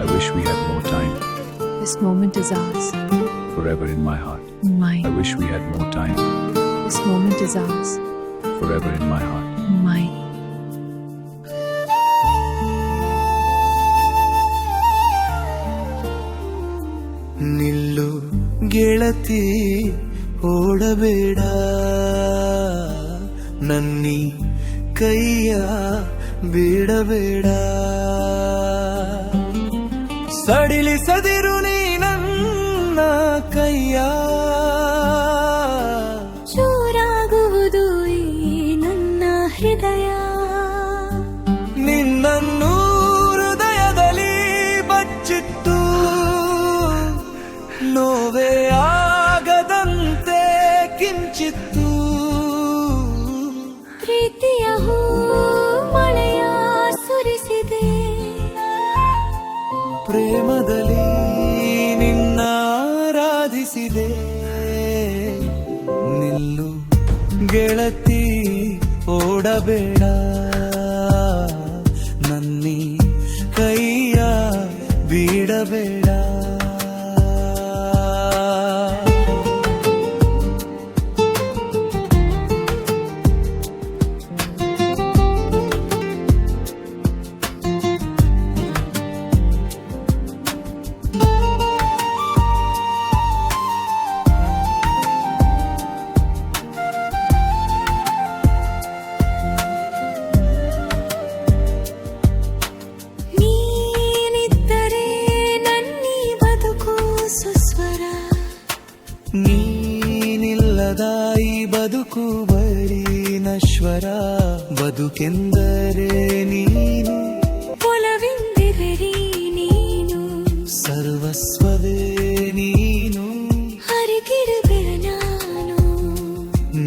I wish we had more time, This moment is ours. forever in my heart. Mine. I wish we had more time, This moment is ours. forever in my heart. Mine. ನಿಲ್ಲು ಗೆಳತಿ ಓಡಬೇಡ ನನ್ನಿ ಕೈಯ ಬಿಡಬೇಡ ಸಡಿಲಿಸದಿರು ನೀ ನನ್ನ ಕೈಯ. ಚೂರಾಗುವುದು ಈ ನನ್ನ ಹೃದಯ. ನಿನ್ನನ್ನು ಹೃದಯದಲ್ಲಿ ಬಚ್ಚಿತ್ತು ನೋವೇ ಆಗದಂತೆ ಕಿಂಚಿತ್ತು. ಪ್ರೀತಿಯ ಪ್ರೇಮದಲ್ಲಿ ನಿನ್ನ ಆರಾಧಿಸಿದೆ. ನಿಲ್ಲು ಗೆಳತಿ ಓಡಬೇಡ. ಈ ಬದುಕು ಬರೀ ನಶ್ವರ ಬದುಕೆಂದರೆ ನೀನು. ಒಲವಿಂದಿರರಿ ನೀನು. ಸರ್ವಸ್ವವೇ ನೀನು. ಹರಿಗಿರುವೆ ನಾನು.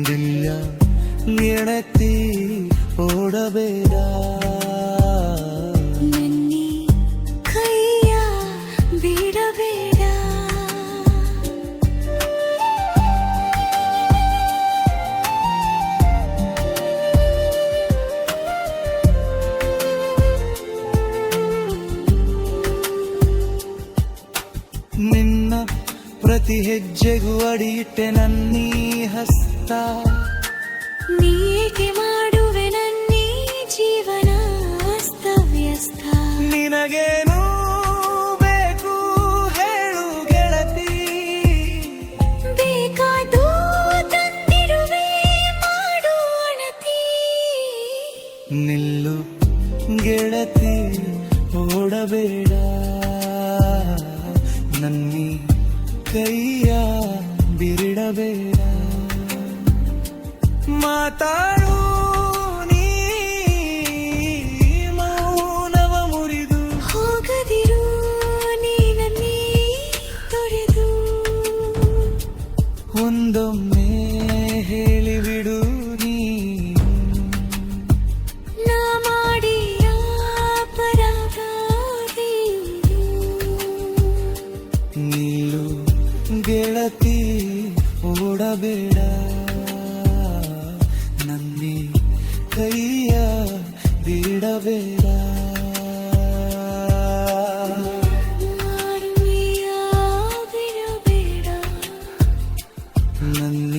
ದಿಲ್ಯ ನೆಣತಿ ಓಡಬೇಡ. ಪ್ರತಿ ಹೆಜ್ಜೆಗೂ ಅಡಿಯಿಟ್ಟೆ ನನ್ನೀ ಹಸ್ತ. ನೀಕೆ ಮಾಡುವೆ ನನ್ನೀ ಜೀವನ ಅಸ್ತವ್ಯಸ್ತ. ನಿನಗೇನು ಬೇಕು ಹೇಳು ಗೆಳತಿ. ಬೇಕಾದೂ ತಂದಿರುವೆ ಮಾಡು ಅಣತಿ. ನಿಲ್ಲು ಗೆಳತಿ ಓಡಬೇಡ. ನನ್ನಿ ಕೈಯ ಬಿಡಬೇಡ ಮಾತಾಡು ಗೆಳತಿ ಓಡಬೇಡ. ನನ್ನಿ ಕೈಯ ಬಿಡಬೇಡ. ನನ್ನ